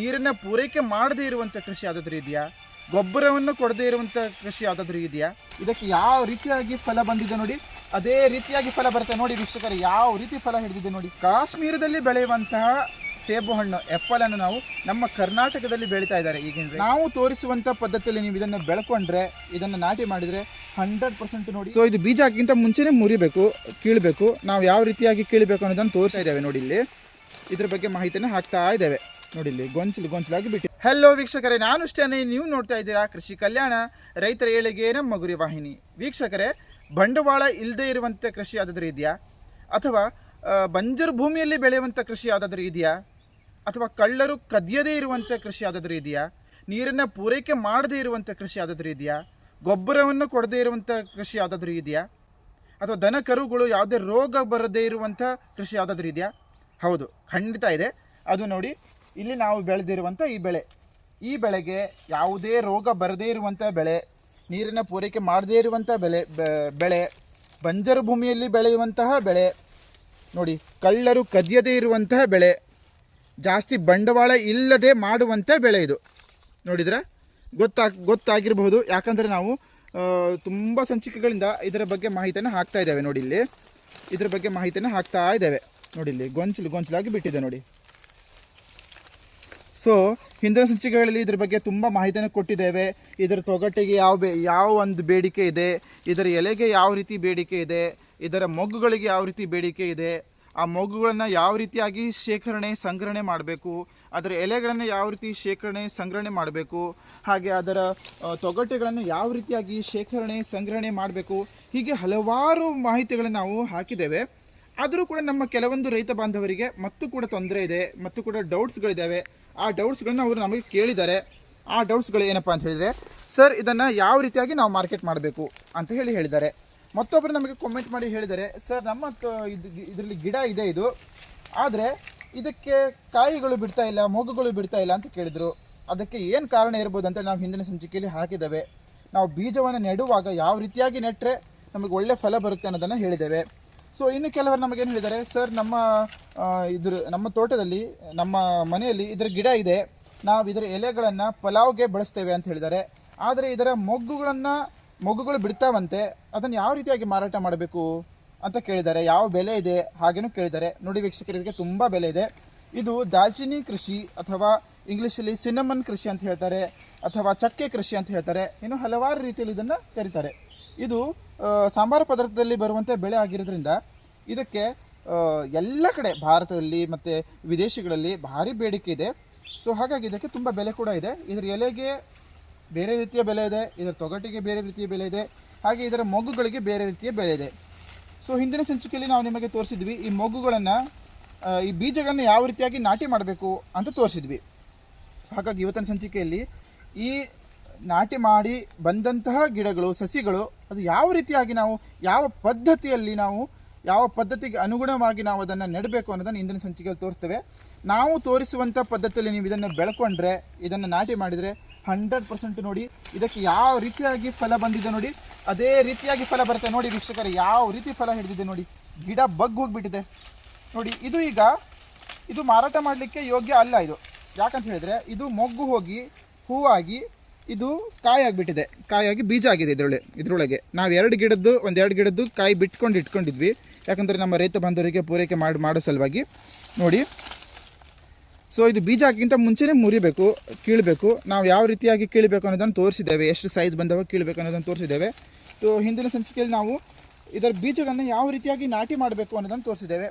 ನೀರನ್ನ ಪೂರೈಕೆ ಮಾಡದೇ ಇರುವಂಥ ಕೃಷಿ ಯಾವುದಾದ್ರೂ ಇದೆಯಾ? ಗೊಬ್ಬರವನ್ನು ಕೊಡದೇ ಇರುವಂಥ ಕೃಷಿ ಯಾವುದಾದ್ರೂ ಇದೆಯಾ? ಇದಕ್ಕೆ ಯಾವ ರೀತಿಯಾಗಿ ಫಲ ಬಂದಿದೆ ನೋಡಿ? ಅದೇ ರೀತಿಯಾಗಿ ಫಲ ಬರುತ್ತೆ ನೋಡಿ ವೀಕ್ಷಕರು, ಯಾವ ರೀತಿ ಫಲ ಹಿಡಿದಿದೆ ನೋಡಿ? ಕಾಶ್ಮೀರದಲ್ಲಿ ಬೆಳೆಯುವಂತಹ ಸೇಬು ಹಣ್ಣು ಎಪ್ಪಲ್ ಅನ್ನು ನಾವು ನಮ್ಮ ಕರ್ನಾಟಕದಲ್ಲಿ ಬೆಳೀತಾ ಇದ್ದಾರೆ. ಈಗಿನ ನಾವು ತೋರಿಸುವಂತ ಪದ್ಧತಿಯಲ್ಲಿ ನೀವು ಇದನ್ನು ಬೆಳ್ಕೊಂಡ್ರೆ, ಇದನ್ನು ನಾಟಿ ಮಾಡಿದ್ರೆ ಹಂಡ್ರೆಡ್ ಪರ್ಸೆಂಟ್ ನೋಡಿ. ಸೊ ಇದು ಬೀಜ ಹಾಕಿಂತ ಮುಂಚೆನೇ ಮುರಿಬೇಕು, ಕೀಳಬೇಕು. ನಾವು ಯಾವ ರೀತಿಯಾಗಿ ಕೀಳಬೇಕು ಅನ್ನೋದನ್ನು ತೋರಿಸ್ತಾ ಇದ್ದೇವೆ ನೋಡಿ ಇಲ್ಲಿ. ಇದ್ರ ಬಗ್ಗೆ ಮಾಹಿತಿಯನ್ನು ಹಾಕ್ತಾ ಇದ್ದೇವೆ. ನೋಡಿ ಇಲ್ಲಿ ಗೊಂಚಲು ಗೊಂಚಲಾಗಿ ಬಿಟ್ಟು ಹಲೋ ವೀಕ್ಷಕರೇ, ನಾನು ಅಷ್ಟೇ ನೀವು ನೋಡ್ತಾ ಇದ್ದೀರಾ ಕೃಷಿ ಕಲ್ಯಾಣ, ರೈತರ ಏಳಿಗೆ ನಮ್ಮ ಗುರಿ ವಾಹಿನಿ. ವೀಕ್ಷಕರೇ, ಬಂಡವಾಳ ಇಲ್ಲದೆ ಇರುವಂಥ ಕೃಷಿ ಯಾವುದಾದ್ರೂ ಇದೆಯಾ? ಅಥವಾ ಬಂಜರು ಭೂಮಿಯಲ್ಲಿ ಬೆಳೆಯುವಂಥ ಕೃಷಿ ಯಾವುದಾದ್ರೂ ಇದೆಯಾ? ಅಥವಾ ಕಳ್ಳರು ಕದಿಯದೇ ಇರುವಂಥ ಕೃಷಿ ಯಾವುದಾದ್ರೂ ಇದೆಯಾ? ನೀರನ್ನು ಪೂರೈಕೆ ಮಾಡದೇ ಇರುವಂಥ ಕೃಷಿ ಯಾವುದಾದ್ರೂ ಇದೆಯಾ? ಗೊಬ್ಬರವನ್ನು ಕೊಡದೇ ಇರುವಂಥ ಕೃಷಿ ಯಾವುದಾದ್ರೂ ಇದೆಯಾ? ಅಥವಾ ದನ ಕರುಗಳು ಯಾವುದೇ ರೋಗ ಬರದೇ ಇರುವಂಥ ಕೃಷಿ ಯಾವುದಾದ್ರೂ ಇದೆಯಾ? ಹೌದು, ಖಂಡಿತ ಇದೆ. ಅದು ನೋಡಿ ಇಲ್ಲಿ ನಾವು ಬೆಳೆದಿರುವಂಥ ಈ ಬೆಳೆ. ಈ ಬೆಳೆಗೆ ಯಾವುದೇ ರೋಗ ಬರದೇ ಇರುವಂಥ ಬೆಳೆ, ನೀರಿನ ಪೂರೈಕೆ ಮಾಡದೇ ಇರುವಂಥ ಬೆಳೆ ಬೆಳೆ, ಬಂಜರು ಭೂಮಿಯಲ್ಲಿ ಬೆಳೆಯುವಂತಹ ಬೆಳೆ, ನೋಡಿ, ಕಳ್ಳರು ಕದಿಯದೇ ಇರುವಂತಹ ಬೆಳೆ, ಜಾಸ್ತಿ ಬಂಡವಾಳ ಇಲ್ಲದೆ ಮಾಡುವಂಥ ಬೆಳೆ ಇದು. ನೋಡಿದ್ರೆ? ಗೊತ್ತಾ, ಗೊತ್ತಾಗಿರಬಹುದು. ಯಾಕಂದರೆ ನಾವು ತುಂಬ ಸಂಚಿಕೆಗಳಿಂದ ಇದರ ಬಗ್ಗೆ ಮಾಹಿತಿಯನ್ನು ಹಾಕ್ತಾ ಇದ್ದೇವೆ ನೋಡಿ ಇಲ್ಲಿ. ಇದರ ಬಗ್ಗೆ ಮಾಹಿತಿಯನ್ನು ಹಾಕ್ತಾ ಇದ್ದೇವೆ. ನೋಡಿ ಇಲ್ಲಿ ಗೊಂಚಲು ಗೊಂಚಲಾಗಿ ಬಿಟ್ಟಿದೆ ನೋಡಿ. ಸೊ ಹಿಂದಿನ ಸಂಚಿಕೆಗಳಲ್ಲಿ ಇದ್ರ ಬಗ್ಗೆ ತುಂಬ ಮಾಹಿತಿಯನ್ನು ಕೊಟ್ಟಿದ್ದೇವೆ. ಇದರ ತೊಗಟೆಗೆ ಯಾವ ಬೇ, ಯಾವ ಒಂದು ಬೇಡಿಕೆ ಇದೆ, ಇದರ ಎಲೆಗೆ ಯಾವ ರೀತಿ ಬೇಡಿಕೆ ಇದೆ, ಇದರ ಮೊಗ್ಗುಗಳಿಗೆ ಯಾವ ರೀತಿ ಬೇಡಿಕೆ ಇದೆ, ಆ ಮೊಗ್ಗುಗಳನ್ನು ಯಾವ ರೀತಿಯಾಗಿ ಶೇಖರಣೆ, ಸಂಗ್ರಹಣೆ ಮಾಡಬೇಕು, ಅದರ ಎಲೆಗಳನ್ನು ಯಾವ ರೀತಿ ಶೇಖರಣೆ, ಸಂಗ್ರಹಣೆ ಮಾಡಬೇಕು, ಹಾಗೆ ಅದರ ತೊಗಟೆಗಳನ್ನು ಯಾವ ರೀತಿಯಾಗಿ ಶೇಖರಣೆ, ಸಂಗ್ರಹಣೆ ಮಾಡಬೇಕು, ಹೀಗೆ ಹಲವಾರು ಮಾಹಿತಿಗಳನ್ನು ನಾವು ಹಾಕಿದ್ದೇವೆ. ಆದರೂ ಕೂಡ ನಮ್ಮ ಕೆಲವೊಂದು ರೈತ ಬಾಂಧವರಿಗೆ ಮತ್ತು ಕೂಡ ತೊಂದರೆ ಇದೆ, ಮತ್ತು ಕೂಡ ಡೌಟ್ಸ್ಗಳಿದ್ದಾವೆ ಆ ಡೌಟ್ಸ್ಗಳನ್ನ ಅವರು ನಮಗೆ ಕೇಳಿದ್ದಾರೆ. ಆ ಡೌಟ್ಸ್ಗಳು ಏನಪ್ಪ ಅಂತ ಹೇಳಿದರೆ, ಸರ್, ಇದನ್ನು ಯಾವ ರೀತಿಯಾಗಿ ನಾವು ಮಾರ್ಕೆಟ್ ಮಾಡಬೇಕು? ಅಂತ ಹೇಳಿ ಹೇಳಿದ್ದಾರೆ. ಮತ್ತೊಬ್ಬರು ನಮಗೆ ಕಾಮೆಂಟ್ ಮಾಡಿ ಹೇಳಿದ್ದಾರೆ, ಸರ್, ನಮ್ಮ ಇದರಲ್ಲಿ ಗಿಡ ಇದೆ ಇದು. ಆದರೆ ಇದಕ್ಕೆ ಕಾಯಿಗಳು ಬಿಡ್ತಾ ಇಲ್ಲ, ಮೊಗ್ಗುಗಳು ಬಿಡ್ತಾ ಇಲ್ಲ ಅಂತ ಕೇಳಿದರು. ಅದಕ್ಕೆ ಏನು ಕಾರಣ ಇರ್ಬೋದು ಅಂತ ನಾವು ಹಿಂದಿನ ಸಂಚಿಕೆಯಲ್ಲಿ ಹಾಕಿದ್ದೇವೆ. ನಾವು ಬೀಜವನ್ನು ನೆಡುವಾಗ ಯಾವ ರೀತಿಯಾಗಿ ನೆಟ್ಟರೆ ನಮಗೆ ಒಳ್ಳೆ ಫಲ ಬರುತ್ತೆ ಅನ್ನೋದನ್ನು ಹೇಳಿದ್ದೇವೆ. ಸೊ ಇನ್ನು ಕೆಲವರು ನಮಗೇನು ಹೇಳಿದ್ದಾರೆ? ಸರ್ ನಮ್ಮ ಇದ್ರ, ನಮ್ಮ ತೋಟದಲ್ಲಿ, ನಮ್ಮ ಮನೆಯಲ್ಲಿ ಇದರ ಗಿಡ ಇದೆ. ನಾವು ಇದರ ಎಲೆಗಳನ್ನು ಪಲಾವ್ಗೆ ಬಳಸ್ತೇವೆ ಅಂತ ಹೇಳಿದ್ದಾರೆ. ಆದರೆ ಇದರ ಮೊಗ್ಗುಗಳನ್ನು, ಮೊಗ್ಗುಗಳು ಬಿಡ್ತಾವಂತೆ. ಅದನ್ನು ಯಾವ ರೀತಿಯಾಗಿ ಮಾರಾಟ ಮಾಡಬೇಕು ಅಂತ ಕೇಳಿದ್ದಾರೆ. ಯಾವ ಬೆಲೆ ಇದೆ ಹಾಗೇನೂ ಕೇಳಿದ್ದಾರೆ. ನೋಡಿ ವೀಕ್ಷಕರಿಗೆ ತುಂಬ ಬೆಲೆ ಇದೆ. ಇದು ದಾಲ್ಚಿನ್ನಿ ಕೃಷಿ ಅಥವಾ ಇಂಗ್ಲೀಷಲ್ಲಿ ಸಿನಮನ್ ಕೃಷಿ ಅಂತ ಹೇಳ್ತಾರೆ ಅಥವಾ ಚಕ್ಕೆ ಕೃಷಿ ಅಂತ ಹೇಳ್ತಾರೆ. ಇನ್ನು ಹಲವಾರು ರೀತಿಯಲ್ಲಿ ಇದನ್ನು ಕರೀತಾರೆ. ಇದು ಸಾಂಬಾರು ಪದಾರ್ಥದಲ್ಲಿ ಬರುವಂಥ ಬೆಳೆ ಆಗಿರೋದ್ರಿಂದ ಇದಕ್ಕೆ ಎಲ್ಲ ಕಡೆ ಭಾರತದಲ್ಲಿ ಮತ್ತು ವಿದೇಶಗಳಲ್ಲಿ ಭಾರಿ ಬೇಡಿಕೆ ಇದೆ. ಸೊ ಹಾಗಾಗಿ ಇದಕ್ಕೆ ತುಂಬ ಬೆಲೆ ಕೂಡ ಇದೆ. ಇದರ ಎಲೆಗೆ ಬೇರೆ ರೀತಿಯ ಬೆಲೆ ಇದೆ. ಇದರ ತೊಗಟಿಗೆ ಬೇರೆ ರೀತಿಯ ಬೆಲೆ ಇದೆ. ಹಾಗೆ ಇದರ ಮೊಗ್ಗುಗಳಿಗೆ ಬೇರೆ ರೀತಿಯ ಬೆಲೆ ಇದೆ. ಸೊ ಹಿಂದಿನ ಸಂಚಿಕೆಯಲ್ಲಿ ನಾವು ನಿಮಗೆ ತೋರಿಸಿದ್ವಿ, ಈ ಮೊಗ್ಗುಗಳನ್ನು ಈ ಬೀಜಗಳನ್ನು ಯಾವ ರೀತಿಯಾಗಿ ನಾಟಿ ಮಾಡಬೇಕು ಅಂತ ತೋರಿಸಿದ್ವಿ. ಹಾಗಾಗಿ ಇವತ್ತಿನ ಸಂಚಿಕೆಯಲ್ಲಿ ಈ ನಾಟಿ ಮಾಡಿ ಬಂದಂತಹ ಗಿಡಗಳು, ಸಸಿಗಳು, ಅದು ಯಾವ ರೀತಿಯಾಗಿ ನಾವು, ಯಾವ ಪದ್ಧತಿಯಲ್ಲಿ ನಾವು, ಯಾವ ಪದ್ಧತಿಗೆ ಅನುಗುಣವಾಗಿ ನಾವು ಅದನ್ನು ನೆಡಬೇಕು ಅನ್ನೋದನ್ನು ಇಂದಿನ ಸಂಚಿಕೆಯಲ್ಲಿ ತೋರಿಸ್ತೇವೆ ನಾವು ತೋರಿಸುವಂಥ ಪದ್ಧತಿಯಲ್ಲಿ ನೀವು ಇದನ್ನು ಬೆಳ್ಕೊಂಡ್ರೆ, ಇದನ್ನು ನಾಟಿ ಮಾಡಿದರೆ ಹಂಡ್ರೆಡ್ ಪರ್ಸೆಂಟ್ ನೋಡಿ, ಇದಕ್ಕೆ ಯಾವ ರೀತಿಯಾಗಿ ಫಲ ಬಂದಿದೆ ನೋಡಿ, ಅದೇ ರೀತಿಯಾಗಿ ಫಲ ಬರುತ್ತೆ ನೋಡಿ ವೀಕ್ಷಕರೇ, ಯಾವ ರೀತಿ ಫಲ ಹಿಡಿದಿದೆ ನೋಡಿ, ಗಿಡ ಬಗ್ಗು ಹೋಗಿಬಿಟ್ಟಿದೆ. ನೋಡಿ, ಇದು ಈಗ, ಇದು ಮಾರಾಟ ಮಾಡಲಿಕ್ಕೆ ಯೋಗ್ಯ ಅಲ್ಲ ಇದು. ಯಾಕಂತ ಹೇಳಿದ್ರೆ, ಇದು ಮೊಗ್ಗು ಹೋಗಿ, ಹೂವಾಗಿ ಇದು ಕಾಯಿ ಆಗಿಬಿಟ್ಟಿದೆ. ಕಾಯಾಗಿ ಬೀಜ ಆಗಿದೆ ಇದರೊಳಗೆ ಇದರೊಳಗೆ. ನಾವು ಎರಡು ಗಿಡದ್ದು ಒಂದೆರಡು ಗಿಡದ್ದು ಕಾಯಿ ಬಿಟ್ಕೊಂಡು ಇಟ್ಕೊಂಡಿದ್ವಿ. ಯಾಕಂದರೆ ನಮ್ಮ ರೈತ ಬಾಂಧವರಿಗೆ ಪೂರೈಕೆ ಮಾಡಿ ಮಾಡೋ ಸಲುವಾಗಿ. ನೋಡಿ. ಸೊ ಇದು ಬೀಜ ಹಾಕಿಂತ ಮುಂಚೆನೇ ಮುರಿಬೇಕು, ಕೀಳಬೇಕು. ನಾವು ಯಾವ ರೀತಿಯಾಗಿ ಕೀಳಬೇಕು ಅನ್ನೋದನ್ನು ತೋರಿಸಿದ್ದೇವೆ. ಎಷ್ಟು ಸೈಜ್ ಬಂದವಾಗ ಕೀಳಬೇಕು ಅನ್ನೋದನ್ನು ತೋರಿಸಿದ್ದೇವೆ. ಸೊ ಹಿಂದಿನ ಸಂಚಿಕೆಯಲ್ಲಿ ನಾವು ಇದರ ಬೀಜಗಳನ್ನು ಯಾವ ರೀತಿಯಾಗಿ ನಾಟಿ ಮಾಡಬೇಕು ಅನ್ನೋದನ್ನು ತೋರಿಸಿದ್ದೇವೆ.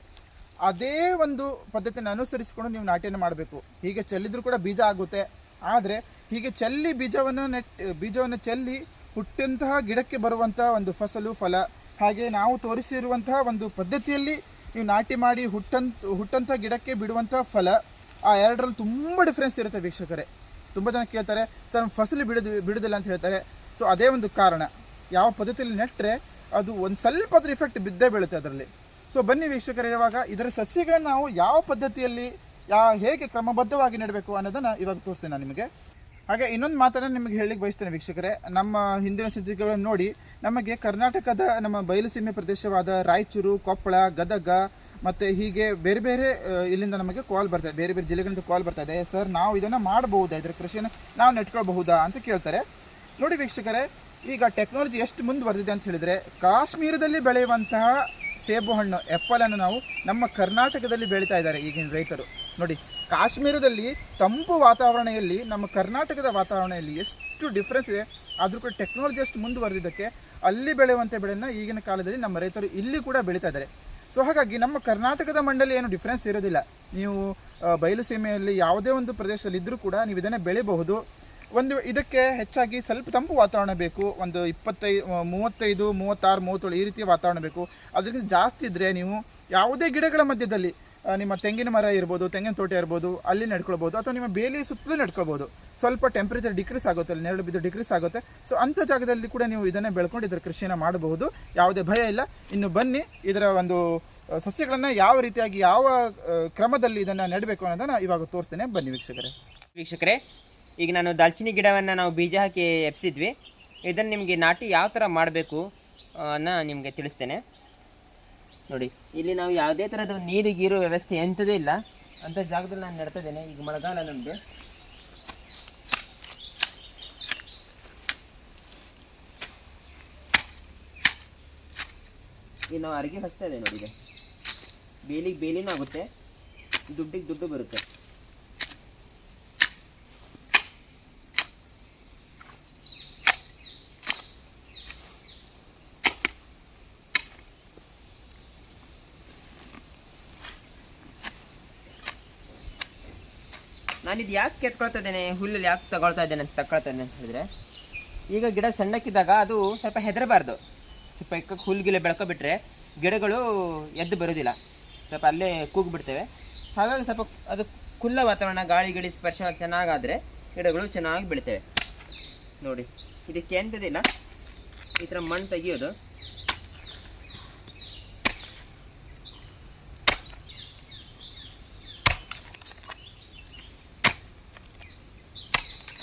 ಅದೇ ಒಂದು ಪದ್ಧತಿಯನ್ನು ಅನುಸರಿಸಿಕೊಂಡು ನೀವು ನಾಟಿಯನ್ನು ಮಾಡಬೇಕು. ಹೀಗೆ ಚೆಲ್ಲಿದ್ರೂ ಕೂಡ ಬೀಜ ಆಗುತ್ತೆ. ಆದರೆ ಹೀಗೆ ಚೆಲ್ಲಿ ಬೀಜವನ್ನು ನೆಟ್, ಬೀಜವನ್ನು ಚೆಲ್ಲಿ ಹುಟ್ಟಂತಹ ಗಿಡಕ್ಕೆ ಬರುವಂತಹ ಒಂದು ಫಸಲು, ಫಲ, ಹಾಗೆ ನಾವು ತೋರಿಸಿರುವಂತಹ ಒಂದು ಪದ್ಧತಿಯಲ್ಲಿ ನೀವು ನಾಟಿ ಮಾಡಿ ಹುಟ್ಟಂತ ಹುಟ್ಟಂಥ ಗಿಡಕ್ಕೆ ಬಿಡುವಂತಹ ಫಲ, ಆ ಎರಡರಲ್ಲಿ ತುಂಬ ಡಿಫ್ರೆನ್ಸ್ ಇರುತ್ತೆ ವೀಕ್ಷಕರೇ. ತುಂಬ ಜನ ಕೇಳ್ತಾರೆ, ಸರ್ ಫಸಲು ಬಿಡೋದು, ಬಿಡುದಿಲ್ಲ ಅಂತ ಹೇಳ್ತಾರೆ. ಸೊ ಅದೇ ಒಂದು ಕಾರಣ. ಯಾವ ಪದ್ಧತಿಯಲ್ಲಿ ನೆಟ್ಟರೆ ಅದು ಒಂದು ಸ್ವಲ್ಪ ಅದ್ರ ಇಫೆಕ್ಟ್ ಬಿದ್ದೇ ಬೀಳುತ್ತೆ ಅದರಲ್ಲಿ. ಸೊ ಬನ್ನಿ ವೀಕ್ಷಕರೇ, ಇವಾಗ ಇದರ ಸಸ್ಯಗಳನ್ನು ನಾವು ಯಾವ ಪದ್ಧತಿಯಲ್ಲಿ ಯಾ ಹೇಗೆ ಕ್ರಮಬದ್ಧವಾಗಿ ನೆಡಬೇಕು ಅನ್ನೋದನ್ನು ಇವಾಗ ತೋರಿಸ್ತೇನೆ ನಾನು ನಿಮಗೆ. ಹಾಗೆ ಇನ್ನೊಂದು ಮಾತನ್ನು ನಿಮಗೆ ಹೇಳಲಿಕ್ಕೆ ಬಯಸ್ತೇನೆ ವೀಕ್ಷಕರೇ. ನಮ್ಮ ಹಿಂದಿನ ಸಂಚಿಕೆಗಳನ್ನು ನೋಡಿ ನಮಗೆ ಕರ್ನಾಟಕದ ನಮ್ಮ ಬಯಲುಸೀಮೆ ಪ್ರದೇಶವಾದ ರಾಯಚೂರು, ಕೊಪ್ಪಳ, ಗದಗ ಮತ್ತು ಹೀಗೆ ಬೇರೆ ಬೇರೆ ಇಲ್ಲಿಂದ ನಮಗೆ ಕಾಲ್ ಬರ್ತದೆ ಬೇರೆ ಬೇರೆ ಜಿಲ್ಲೆಗಳಿಂದ ಕಾಲ್ ಬರ್ತಾ ಇದೆ. ಸರ್, ನಾವು ಇದನ್ನು ಮಾಡಬಹುದಾ? ಇದರ ಕೃಷಿಯನ್ನು ನಾವು ನೆಟ್ಕೊಳ್ಬಹುದಾ ಅಂತ ಕೇಳ್ತಾರೆ. ನೋಡಿ ವೀಕ್ಷಕರೇ, ಈಗ ಟೆಕ್ನಾಲಜಿ ಎಷ್ಟು ಮುಂದುವರೆದಿದೆ ಅಂತ ಹೇಳಿದರೆ, ಕಾಶ್ಮೀರದಲ್ಲಿ ಬೆಳೆಯುವಂತಹ ಸೇಬು ಹಣ್ಣು ಎಪ್ಪಲನ್ನು ನಾವು ನಮ್ಮ ಕರ್ನಾಟಕದಲ್ಲಿ ಬೆಳೀತಾ ಇದ್ದಾರೆ ಈಗಿನ ರೈತರು. ನೋಡಿ, ಕಾಶ್ಮೀರದಲ್ಲಿ ತಂಪು ವಾತಾವರಣದಲ್ಲಿ ನಮ್ಮ ಕರ್ನಾಟಕದ ವಾತಾವರಣದಲ್ಲಿ ಎಷ್ಟು ಡಿಫ್ರೆನ್ಸ್ ಇದೆ. ಆದರೂ ಕೂಡ ಟೆಕ್ನಾಲಜಿ ಅಷ್ಟು ಮುಂದುವರೆದಿದ್ದಕ್ಕೆ ಅಲ್ಲಿ ಬೆಳೆಯುವಂಥ ಬೆಳೆಯನ್ನು ಈಗಿನ ಕಾಲದಲ್ಲಿ ನಮ್ಮ ರೈತರು ಇಲ್ಲಿ ಕೂಡ ಬೆಳೀತಾ ಇದ್ದಾರೆ. ಸೊ ಹಾಗಾಗಿ ನಮ್ಮ ಕರ್ನಾಟಕದ ಮಂಡಳಿ ಏನು ಡಿಫ್ರೆನ್ಸ್ ಇರೋದಿಲ್ಲ. ನೀವು ಬಯಲು ಸೀಮೆಯಲ್ಲಿ ಯಾವುದೇ ಒಂದು ಪ್ರದೇಶದಲ್ಲಿ ಇದ್ದರೂ ಕೂಡ ನೀವು ಇದನ್ನೇ ಬೆಳೆಯಬಹುದು ಒಂದು ಇದಕ್ಕೆ ಹೆಚ್ಚಾಗಿ ಸ್ವಲ್ಪ ತಂಪು ವಾತಾವರಣ ಬೇಕು. ಒಂದು ಇಪ್ಪತ್ತೈದು ಮೂವತ್ತೈದು, ಮೂವತ್ತಾರು, ಮೂವತ್ತೇಳು ಈ ರೀತಿಯ ವಾತಾವರಣ ಬೇಕು. ಅದರಿಂದ ಜಾಸ್ತಿ ಇದ್ದರೆ ನೀವು ಯಾವುದೇ ಗಿಡಗಳ ಮಧ್ಯದಲ್ಲಿ ನಿಮ್ಮ ತೆಂಗಿನ ಮರ ಇರ್ಬೋದು, ತೆಂಗಿನ ತೋಟ ಇರ್ಬೋದು, ಅಲ್ಲಿ ನಡ್ಕೊಳ್ಬೋದು, ಅಥವಾ ನಿಮ್ಮ ಬೇಲಿ ಸುತ್ತಲೂ ನಡ್ಕೊಳ್ಬೋದು. ಸ್ವಲ್ಪ ಟೆಂಪ್ರೇಚರ್ ಡಿಕ್ರೀಸ್ ಆಗುತ್ತೆ, ಅಲ್ಲಿ ನೆರಳು ಬಿದ್ದು ಡಿಕ್ರೀಸ್ ಆಗುತ್ತೆ. ಸೊ ಅಂಥ ಜಾಗದಲ್ಲಿ ಕೂಡ ನೀವು ಇದನ್ನೇ ಬೆಳ್ಕೊಂಡು ಇದರ ಕೃಷಿಯನ್ನು ಮಾಡಬಹುದು. ಯಾವುದೇ ಭಯ ಇಲ್ಲ. ಇನ್ನು ಬನ್ನಿ, ಇದರ ಒಂದು ಸಸ್ಯಗಳನ್ನು ಯಾವ ರೀತಿಯಾಗಿ ಯಾವ ಕ್ರಮದಲ್ಲಿ ಇದನ್ನು ನೆಡಬೇಕು ಅನ್ನೋದನ್ನು ಇವಾಗ ತೋರಿಸ್ತೇನೆ. ಬನ್ನಿ ವೀಕ್ಷಕರೇ. ವೀಕ್ಷಕರೇ, ಈಗ ನಾನು ದಾಲ್ಚಿನ್ನಿ ಗಿಡವನ್ನು ನಾವು ಬೀಜ ಹಾಕಿ ಎಪ್ಸಿದ್ವಿ ಇದನ್ನು ನಿಮಗೆ ನಾಟಿ ಯಾವ ಥರ ಮಾಡಬೇಕು ಅನ್ನ ನಿಮಗೆ ತಿಳಿಸ್ತೇನೆ. ನೋಡಿ, ಇಲ್ಲಿ ನಾವು ಯಾವುದೇ ಥರದ ನೀರು, ಗೀರು ವ್ಯವಸ್ಥೆ ಎಂಥದೇ ಇಲ್ಲ. ಅಂಥ ಜಾಗದಲ್ಲಿ ನಾನು ನೆಡ್ತಾ ಇದ್ದೇನೆ. ಈಗ ಮಳೆಗಾಲ ನಮ್ಮದು ಈಗ ನಾವು ಅರಿಕೆ ಹಚ್ತಾ ಇದೆ ನೋಡಿ ಬೇಲಿಗೆ ಬೇಲಿನೂ ಆಗುತ್ತೆ. ದುಡ್ಡಿಗೆ ದುಡ್ಡು ಬರುತ್ತೆ. ನಾನಿದು ಯಾಕೆ ಕೆತ್ಕೊಳ್ತಾ ಇದ್ದೇನೆ? ಹುಲ್ಲಲ್ಲಿ ಯಾಕೆ ತಗೊಳ್ತಾ ಇದ್ದೇನೆ ಅಂತ ತಗೊಳ್ತಾ ಇದ್ದೇನೆ ಅಂತ ಹೇಳಿದ್ರೆ, ಈಗ ಗಿಡ ಸಣ್ಣಕ್ಕಿದ್ದಾಗ ಅದು ಸ್ವಲ್ಪ ಹೆದರಬಾರ್ದು. ಸ್ವಲ್ಪ ಎಕ್ಕ ಹುಲ್ಗಿಲ್ಲ ಬೆಳ್ಕೊಬಿಟ್ರೆ ಗಿಡಗಳು ಎದ್ದು ಬರೋದಿಲ್ಲ. ಸ್ವಲ್ಪ ಅಲ್ಲೇ ಕೂಗ್ಬಿಡ್ತೇವೆ. ಹಾಗಾಗಿ ಸ್ವಲ್ಪ ಅದು ಖುಲ್ಲ ವಾತಾವರಣ, ಗಾಳಿ ಗಿಳಿ ಸ್ಪರ್ಶ ಚೆನ್ನಾಗಾದರೆ ಗಿಡಗಳು ಚೆನ್ನಾಗಿ ಬೆಳಿತೇವೆ. ನೋಡಿ, ಇದಕ್ಕೆ ಎಂಥದಿಲ್ಲ ಈ ಥರ ಮಣ್ಣು ತೆಗಿಯೋದು.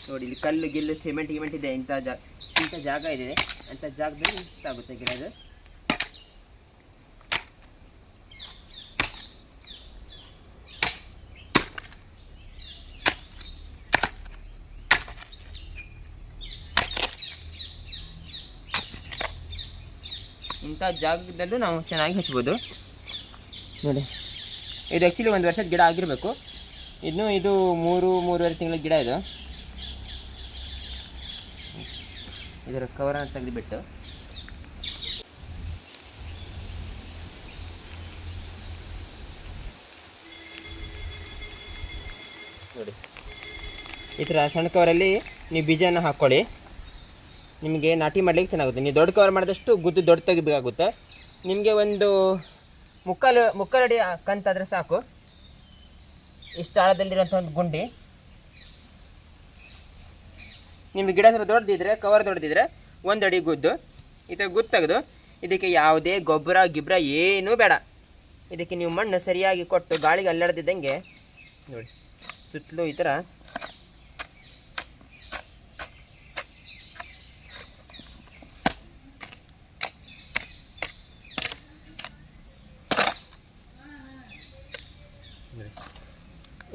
ನೋಡಿ, ಇಲ್ಲಿ ಕಲ್ಲು, ಗಿಲ್ಲು ಸಿಮೆಂಟ್ ಗಿಮೆಂಟ್ ಇದೆ. ಇಂಥ ಜಾ, ಇಂಥ ಜಾಗ ಇದೆ. ಅಂಥ ಜಾಗದಲ್ಲಿ ಇಷ್ಟಾಗುತ್ತೆ ಗಿಡ ಅದು ಇಂಥ ಜಾಗದಲ್ಲೂ ನಾವು ಚೆನ್ನಾಗಿ ಹಚ್ಬೋದು. ನೋಡಿ, ಇದು ಆ್ಯಕ್ಚುಲಿ ಒಂದು ವರ್ಷದ ಗಿಡ ಆಗಿರಬೇಕು. ಇನ್ನು ಇದು ಮೂರು, ಮೂರುವರೆ ತಿಂಗಳ ಗಿಡ ಇದು. ಇದರ ಕವರನ್ನು ತೆಗೆದುಬಿಟ್ಟು. ನೋಡಿ. ಈ ಥರ ಸಣ್ಣ ಕವರಲ್ಲಿ ನೀವು ಬೀಜನ ಹಾಕ್ಕೊಳ್ಳಿ. ನಿಮಗೆ ನಾಟಿ ಮಾಡಲಿಕ್ಕೆ ಚೆನ್ನಾಗುತ್ತೆ. ನೀವು ದೊಡ್ಡ ಕವರ್ ಮಾಡಿದಷ್ಟು ಗುದ್ದು ದೊಡ್ಡ ತೆಗಿಬೇಕಾಗುತ್ತೆ. ನಿಮಗೆ ಒಂದು ಮುಕ್ಕಾಲು ಮುಕ್ಕಾಲು ಅಡಿ ಕಂತಾದರೆ ಸಾಕು. ಇಷ್ಟು ಆಳದಲ್ಲಿರುವಂಥ ಒಂದು ಗುಂಡಿ. ನಿಮ್ಗೆ ಗಿಡ ಸ್ವಲ್ಪ ದೊಡ್ಡದಿದ್ರೆ ಕವರ್ ದೊಡ್ಡದಿದ್ರೆ ಒಂದು ಅಡಿ ಗುದ್ದು. ಈ ಥರ ಗುದ್ದು ಇದಕ್ಕೆ ಯಾವುದೇ ಗೊಬ್ಬರ ಗಿಬ್ಬರ ಏನೂ ಬೇಡ. ಇದಕ್ಕೆ ನೀವು ಮಣ್ಣು ಸರಿಯಾಗಿ ಕೊಟ್ಟು ಗಾಳಿಗೆ ಅಲ್ಲಾಡ್ದಿದ್ದಂಗೆ, ನೋಡಿ, ಸುತ್ತಲೂ ಈ ಥರ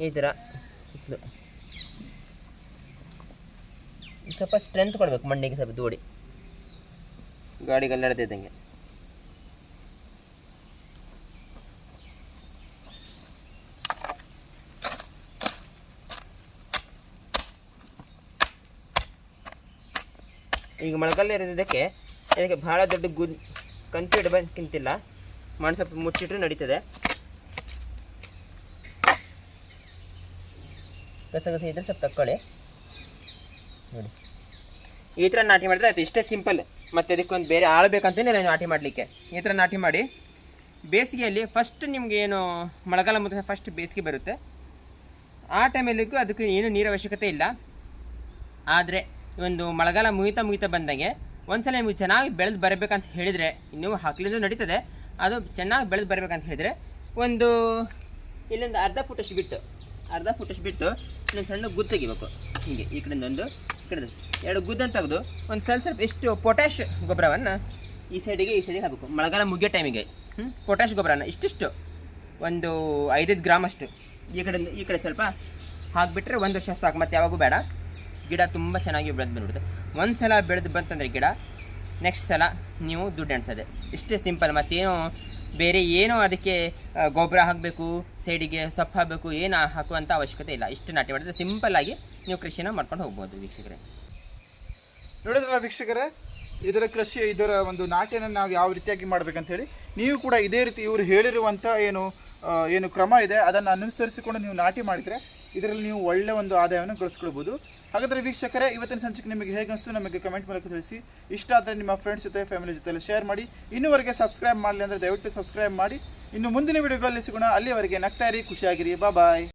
ಈ ಥರ ಸುತ್ತಲೂ ಸ್ವಲ್ಪ ಸ್ಟ್ರೆಂತ್ ಕೊಡಬೇಕು ಮಣ್ಣಿಗೆ ಸ್ವಲ್ಪ ದೂಡಿ. ಗಾಡಿಗೆಲ್ಲ ಇದ್ದಂಗೆ ಈಗ ಮೊಳಕಲ್ಲಿ ಇರೋದಕ್ಕೆ ಇದಕ್ಕೆ ಭಾಳ ದೊಡ್ಡ ಗುದ್ ಕಂತು ಇಡಬೇಕಿಂತಿಲ್ಲ ಮಣ್ಣು ಸ್ವಲ್ಪ ಮುಚ್ಚಿಟ್ರೆ ನಡೀತದೆ. ಗಸಗಸೆ ಇದ್ರೆ ಸ್ವಲ್ಪ ತಕ್ಕೊಳ್ಳಿ. ನೋಡಿ. ಈ ಥರ ನಾಟಿ ಮಾಡಿದ್ರೆ ಆಯ್ತು. ಇಷ್ಟೇ ಸಿಂಪಲ್ ಮತ್ತು ಅದಕ್ಕೊಂದು ಬೇರೆ ಆಳು ಬೇಕಂತೇನಿಲ್ಲ ನಾಟಿ ಮಾಡಲಿಕ್ಕೆ. ಈ ಥರ ನಾಟಿ ಮಾಡಿ ಬೇಸಿಗೆಯಲ್ಲಿ ಫಸ್ಟ್ ನಿಮ್ಗೆ ಏನು ಮಳೆಗಾಲ ಮುಗಿದ ಫಸ್ಟ್ ಬೇಸಿಗೆ ಬರುತ್ತೆ. ಆ ಟೈಮಲ್ಲಿಗೂ ಅದಕ್ಕೆ ಏನು ನೀರ ಅವಶ್ಯಕತೆ ಇಲ್ಲ. ಆದರೆ ಒಂದು ಮಳೆಗಾಲ ಮುಗಿತಾ ಮುಗಿತಾ ಬಂದಂಗೆ ಒಂದ್ಸಲ ನಿಮಗೆ ಚೆನ್ನಾಗಿ ಬೆಳೆದು ಬರಬೇಕಂತ ಹೇಳಿದರೆ ನೀವು ಹಾಕ್ಲಿದ್ದು ನಡೀತದೆ. ಅದು ಚೆನ್ನಾಗಿ ಬೆಳೆದು ಬರಬೇಕಂತ ಹೇಳಿದರೆ ಒಂದು ಇಲ್ಲೊಂದು ಅರ್ಧ ಫುಟಷ್ಟು ಬಿಟ್ಟು, ಅರ್ಧ ಫುಟಷ್ಟು ಬಿಟ್ಟು ಇನ್ನೊಂದು ಸಣ್ಣ ಗುದ್ದು ತೆಗಿಬೇಕು ಹೀಗೆ ಈ ಕಡೆಯಿಂದ ಒಂದು ಈ ಕಡೆ ಎರಡು ಗುದ್ದನ್ನು ತೆಗೆದು ಒಂದು ಸ್ವಲ್ಪ ಸ್ವಲ್ಪ ಎಷ್ಟು ಪೊಟ್ಯಾಶ್ ಗೊಬ್ಬರವನ್ನು ಈ ಸೈಡಿಗೆ ಈ ಸೈಡಿಗೆ ಹಾಕಬೇಕು. ಮಳೆಗಾಲ ಮುಗಿಯೋ ಟೈಮಿಗೆ ಹ್ಞೂ ಪೊಟ್ಯಾಶ್ ಗೊಬ್ಬರನ ಇಷ್ಟಿಷ್ಟು. ಒಂದು ಐದೈದು ಗ್ರಾಮ್ ಅಷ್ಟು. ಈ ಕಡೆ ಈ ಕಡೆ ಸ್ವಲ್ಪ ಹಾಕಿಬಿಟ್ರೆ ಒಂದು ವರ್ಷ ಸಾಕು. ಮತ್ತು ಯಾವಾಗೂ ಬೇಡ. ಗಿಡ ತುಂಬ ಚೆನ್ನಾಗಿ ಬೆಳೆದು ಬಂದ್ಬಿಡುತ್ತೆ. ಒಂದು ಸಲ ಬೆಳೆದು ಬಂತಂದರೆ ಗಿಡ ನೆಕ್ಸ್ಟ್ ಸಲ ನೀವು ದುಡ್ಡು ಅನ್ಸೋದೆ ಇಷ್ಟೇ ಸಿಂಪಲ್ ಮತ್ತೇನು ಬೇರೆ ಏನು ಅದಕ್ಕೆ ಗೊಬ್ಬರ ಹಾಕಬೇಕು, ಸೈಡಿಗೆ ಸೊಪ್ಪು ಹಾಕಬೇಕು, ಏನು ಹಾಕುವಂಥ ಅವಶ್ಯಕತೆ ಇಲ್ಲ. ಇಷ್ಟು ನಾಟಿ ಮಾಡಿದ್ರೆ ಸಿಂಪಲ್ಲಾಗಿ ನೀವು ಕೃಷಿನ ಮಾಡ್ಕೊಂಡು ಹೋಗ್ಬೋದು ವೀಕ್ಷಕರೇ. ನೋಡಿದ್ರಲ್ಲ ವೀಕ್ಷಕರೇ, ಇದರ ಕೃಷಿ, ಇದರ ಒಂದು ನಾಟಿಯನ್ನು ನಾವು ಯಾವ ರೀತಿಯಾಗಿ ಮಾಡ್ಬೇಕಂತ ಹೇಳಿ ನೀವು ಕೂಡ ಇದೇ ರೀತಿ ಇವರು ಹೇಳಿರುವಂಥ ಏನು ಏನು ಕ್ರಮ ಇದೆ, ಅದನ್ನು ಅನುಸರಿಸಿಕೊಂಡು ನೀವು ನಾಟಿ ಮಾಡಿದರೆ ಇದರಲ್ಲಿ ನೀವು ಒಳ್ಳೆ ಒಂದು ಆದಾಯವನ್ನು ಗಳಿಸ್ಕೊಳ್ಬೋದು. ಹಾಗಾದರೆ ವೀಕ್ಷಕರೇ, ಇವತ್ತಿನ ಸಂಚಿಕೆ ನಿಮಗೆ ಹೇಗೆ ಅನಿಸ್ತು ನಮಗೆ ಕಮೆಂಟ್ ಮೂಲಕ ತಿಳಿಸಿ. ಇಷ್ಟ ಆದರೆ ನಿಮ್ಮ ಫ್ರೆಂಡ್ಸ್ ಜೊತೆ ಫ್ಯಾಮಿಲಿ ಜೊತೆ ಶೇರ್ ಮಾಡಿ. ಇನ್ನೂವರೆಗೆ ಸಬ್ಸ್ಕ್ರೈಬ್ ಮಾಡಲಿ ಅಂದರೆ ದಯವಿಟ್ಟು ಸಬ್ಸ್ಕ್ರೈಬ್ ಮಾಡಿ. ಇನ್ನು ಮುಂದಿನ ವಿಡಿಯೋಗಳಲ್ಲಿ ಸಿಗೋಣ. ಅಲ್ಲಿಯವರೆಗೆ ನಗ್ತಾ ಇರಿ, ಖುಷಿಯಾಗಿರಿ. ಬಾಯ್